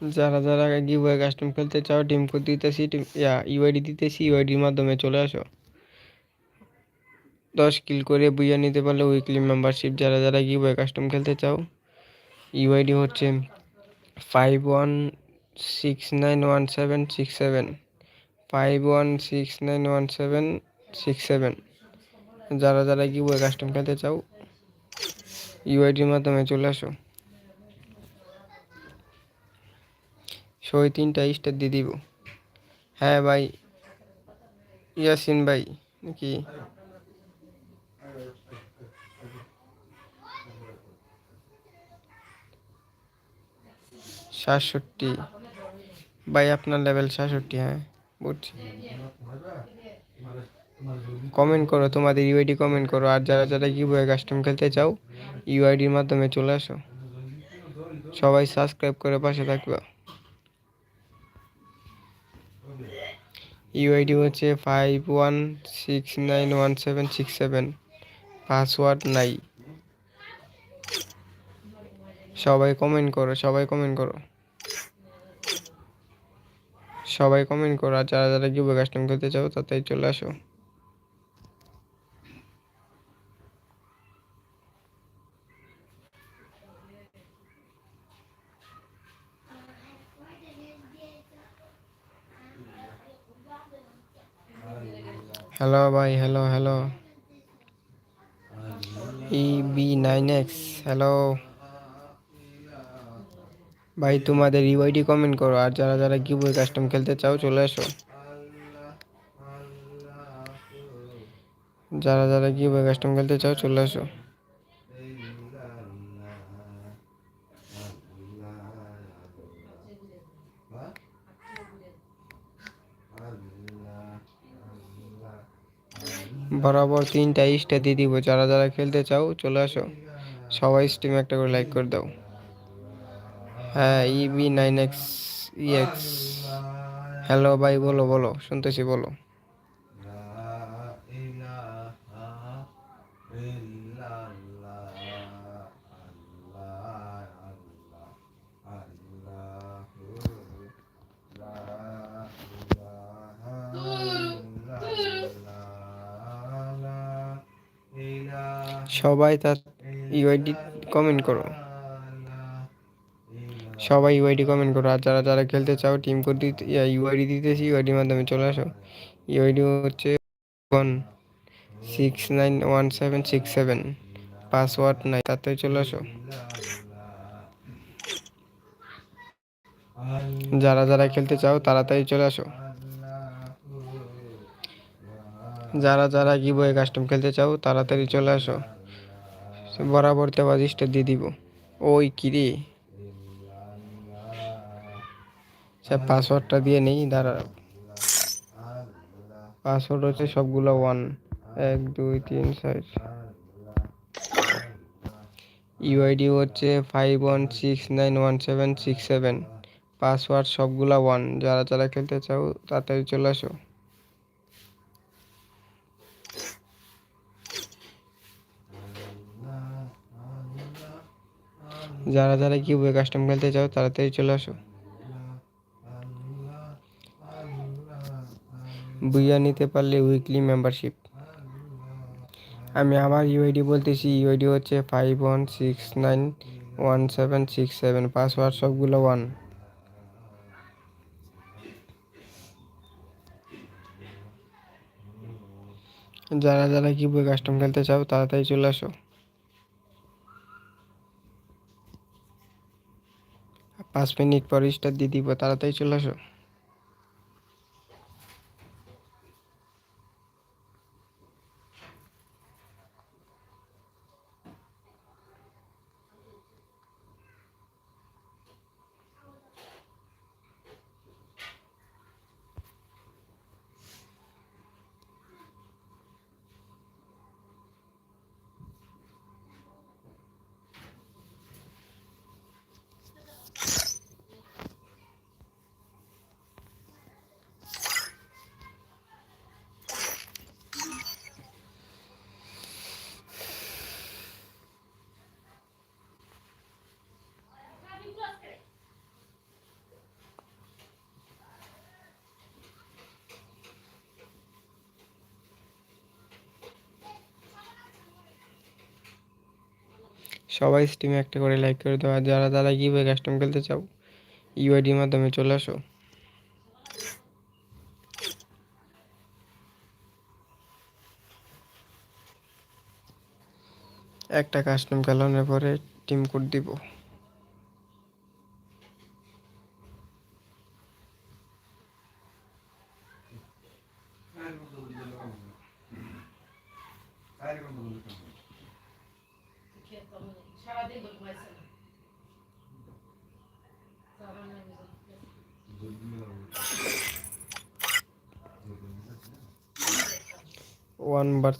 যারা যারা giveaway custom খেলতে চাও টিম কোড দিতেছি টিম ইয়া ইউআইডি দিতেছি ইউআইডির মাধ্যমে চলে আসো। দশ কিল করে বুইয়া নিতে পারলে উইকলি মেম্বারশিপ যারা যারা গিভওয়ে কাস্টম খেলতে চাও ইউআইডি হচ্ছে five one six nine one seven six seven five one six nine one seven six seven যারা যারা গিভওয়ে কাস্টম খেলতে চাও ইউআইডির মাধ্যমে চলে আসো। সই তিনটা স্টার দিয়ে দিব। হ্যাঁ ভাই, ইয়াসিন ভাই, নাকি? সাতষট্টি। ভাই, আপনার লেভেল সাতষট্টি হ্যাঁ বুঝছি। কমেন্ট করো, তোমাদের ইউআইডি কমেন্ট করো, আর যারা যারা কীভাবে কাস্টম খেলতে চাও ইউআইডির মাধ্যমে চলে আসো। সবাই সাবস্ক্রাইব করে পাশে থাকবা। ইউআইডি হচ্ছে five one six nine one seven six seven password নাই। সবাই কমেন্ট করো, সবাই কমেন্ট করো। সবাই কমেন্ট করো, আর যারা যারা গিভ কাস্টম করতে চাও তাতেই চলে আসো। হ্যালো ভাই, hello hello. E B nine X hello. ভাই, তোমাদের ইউআইডি কমেন্ট করো, আর যারা যারা কিবোর্ড কাস্টম খেলতে চাও, চলে এসো। যারা যারা কিবোর্ড কাস্টম খেলতে চাও, চলে আসো বরাবর তিনটা ইস্টা দিয়ে দিব। যারা যারা খেলতে চাও, চলে আসো। সবাই স্টিম একটা করে লাইক করে দাও। হ্যাঁ EB nine X EX hello ভাই, বলো বলো, শুনতেছি, বলো। সবাই তার ইউআইডি কমেন্ট করো। সবাই ইউআইডি কমেন্ট করো। আর যারা যারা খেলতে চাও টিম কোড দিতে ইউআইডি দিতেছি ইউআইডির মাধ্যমে চলে আসো। ইউআইডি হচ্ছে one six nine one seven six seven password নাই, তাতে চলে আসো। যারা যারা খেলতে চাও, তাড়াতাড়ি চলে আসো। যারা যারা গিবয়ে কাস্টম খেলতে চাও, তাড়াতাড়ি চলে আসো। বরাবর তেবাজ স্টার দিয়ে দিব। ওই কিরে আচ্ছা পাসওয়ার্ডটা দিয়ে নেই, দাঁড়া। পাসওয়ার্ড হচ্ছে সবগুলো ওয়ান এক, দুই, তিন, চার। ইউআইডি হচ্ছে five one six nine one seven six seven password সবগুলা ওয়ান যারা যারা খেলতে চাও, তাড়াতাড়ি চলে আসো। যারা যারা কি কিউবে কাস্টম খেলতে চাও তাড়াতাড়ি চলে আসো। বুইয়া নিতে পারলে উইকলি মেম্বারশিপ আমি আমার ইউআইডি বলতেছি ইউআইডি হচ্ছে five one six nine one seven six seven password সবগুলো ওয়ান যারা যারা কি বই কাস্টম খেলতে চাও, তাড়াতাড়ি চলে আসো। পাঁচ মিনিট পর স্টার দিয়ে দিব তাড়াতাড়ি চলে আসো। সবাই স্টিমে একটা করে লাইক করে দেওয়া আর যারা যারা কীভাবে কাস্টম খেলতে চাও ইউআইডির মাধ্যমে চলে আসো। একটা কাস্টম খেলানোর পরে টিম কোড দিব।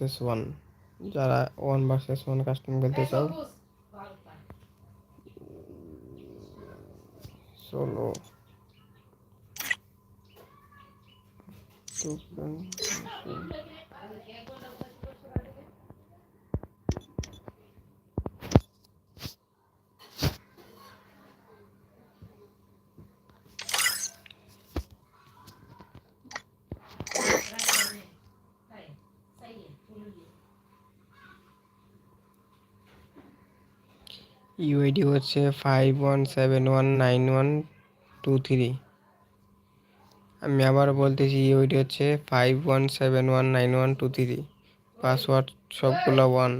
ভার্সেস ওয়ান যারা ওয়ান ভার্সেস ওয়ান কাস্টম খেলতে চাও। সোলো ইউআইডি হচ্ছে five one seven one nine one two three আমি আবার বলতেছি ইউআইডি হচ্ছে five one seven one nine one two three password সবগুলো ওয়ান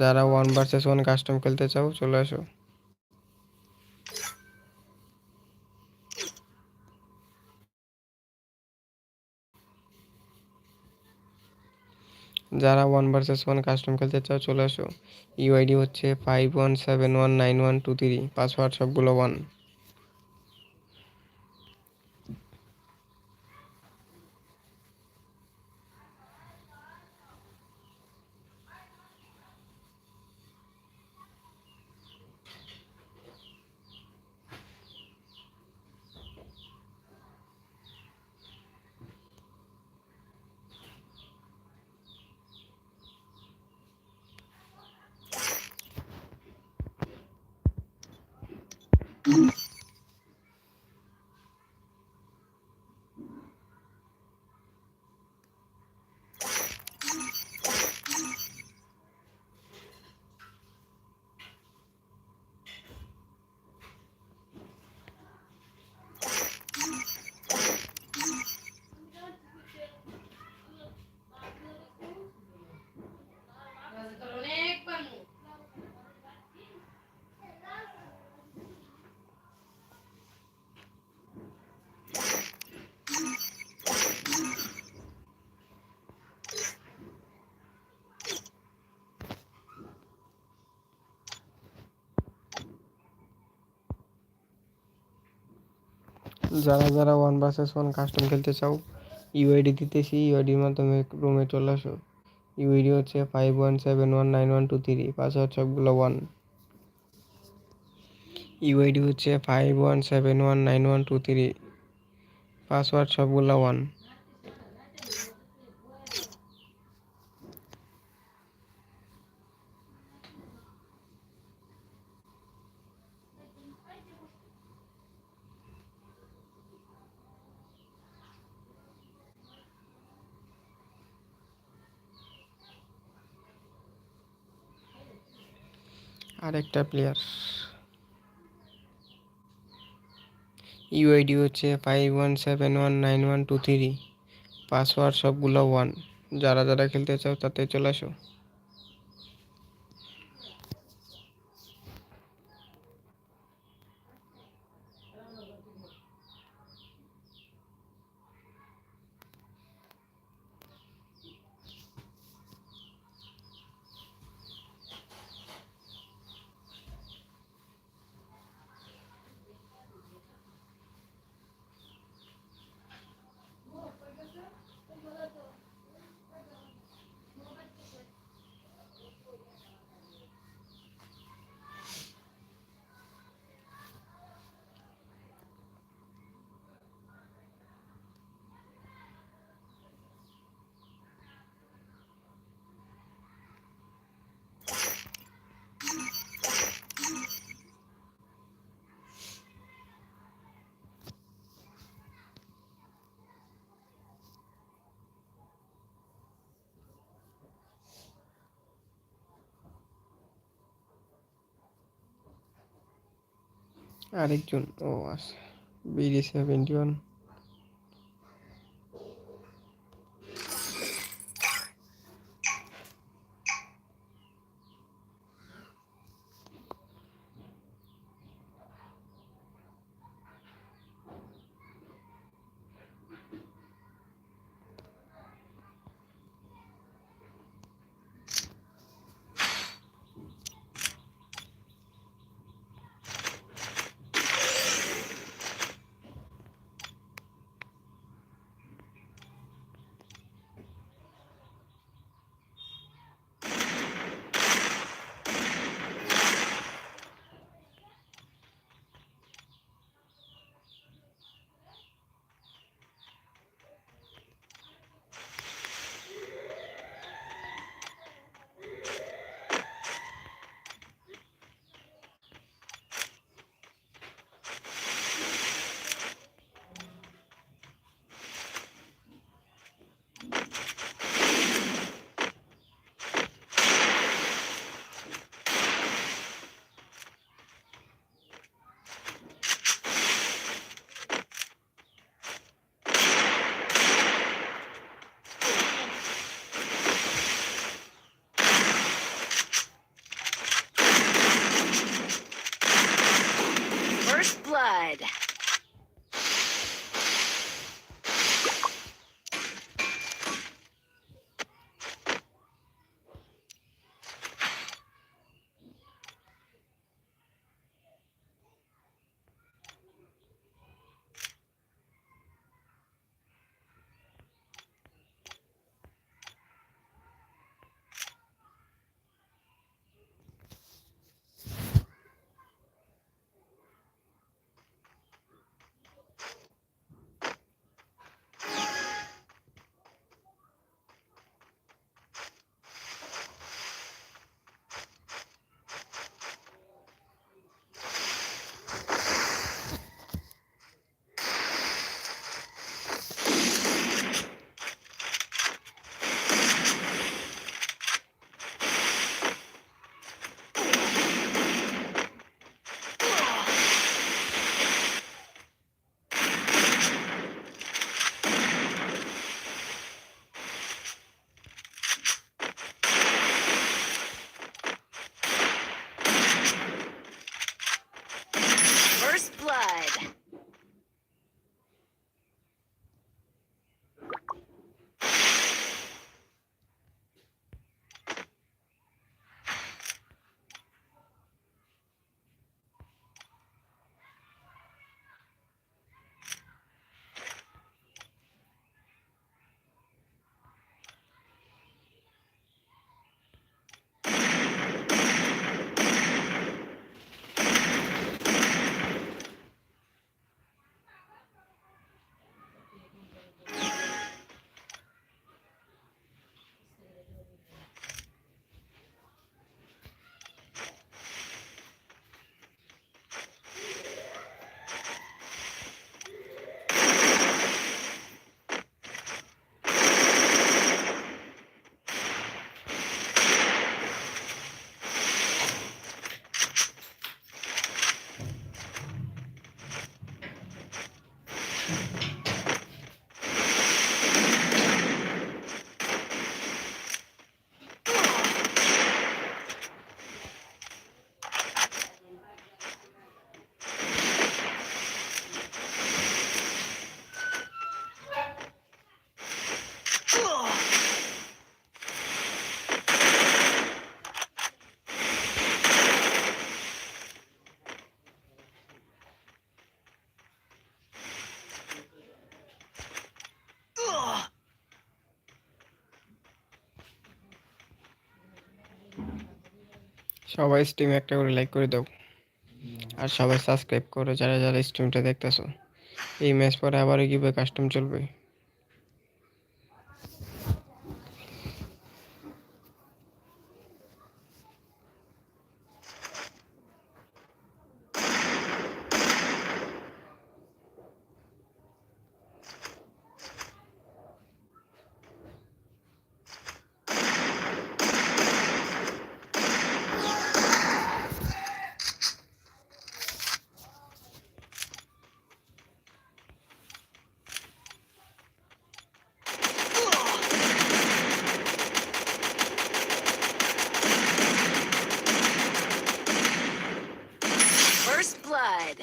যারা ওয়ান ভার্সেস ওয়ান কাস্টম খেলতে চাও, চলে আসো। যারা ওয়ান ভার্সেস ওয়ান কাস্টম খেলতে চাও, চলে আসো। ইউআইডি হচ্ছে five one seven one nine one two three password সবগুলো ওয়ান যারা যারা ওয়ান ভার্সেস ওয়ান কাস্টম খেলতে চাও ইউআইডি দিতেছি ইউআইডির মাধ্যমে রুমে চলে আসো। ইউআইডি হচ্ছে five one seven one nine one two three password সবগুলো ওয়ান ইউআইডি হচ্ছে five one seven one nine one two three password সবগুলো ওয়ান আরেকটা প্লেয়ার ইউআইডি হচ্ছে five one seven one nine one two three password সবগুলো one যারা যারা খেলতে চাও তাতে চলে আসো। আরেকজন ও আচ্ছা বিডি সেভেন্টি ওয়ান। সবাই স্ট্রিমে একটা করে লাইক করে দাও। আর সবাই সাবস্ক্রাইব করো, যারা যারা স্ট্রিমটা দেখতেছো। এই ম্যাচ পরে আবারও কীভাবে কাস্টম চলবে। blood.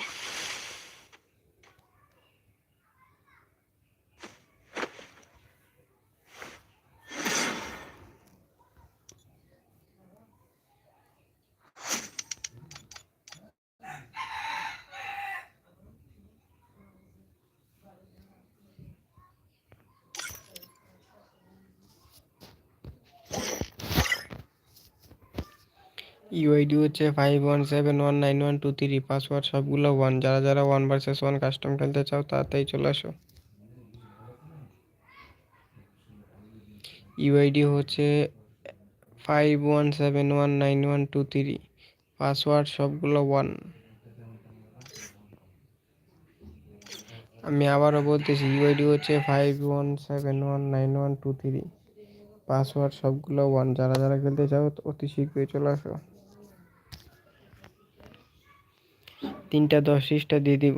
ইউআইডি হচ্ছে five one seven one nine one two three password সবগুলো ওয়ান যারা যারা ওয়ান ভার্সেস ওয়ান কাস্টম খেলতে চাও তাড়াতাড়ি চলে আসো। ইউআইডি হচ্ছে five one seven one nine one two three password সবগুলো ওয়ান আমি আবারও বলতেছি ইউআইডি হচ্ছে five one seven one nine one two three password সবগুলো ওয়ান যারা যারা খেলতে চাও অতি শীঘ্রই চলে আসো। তিনটা দশ ইস্টা দিয়ে দিব।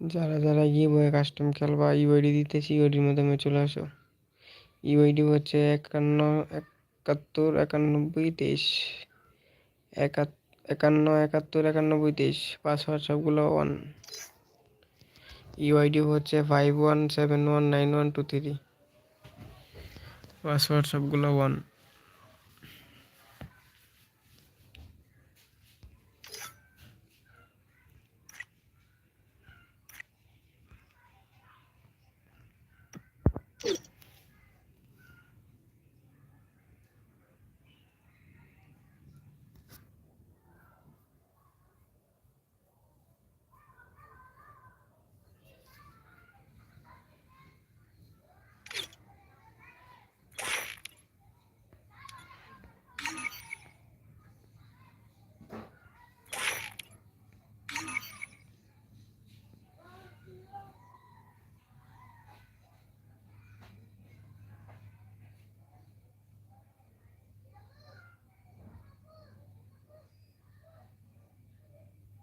যারা যারা বয়ে কাস্টম খেলবা ইউআইডি দিতেছি ইউআইডির মাধ্যমে চলে আসো। ইউআইডি হচ্ছে একান্ন, একাত্তর, একানব্বই, তেইশ। একান্ন, একাত্তর, একানব্বই, তেইশ। পাসওয়ার্ড সবগুলো ওয়ান ইউআইডি হচ্ছে five one seven one nine one two three password সবগুলো ওয়ান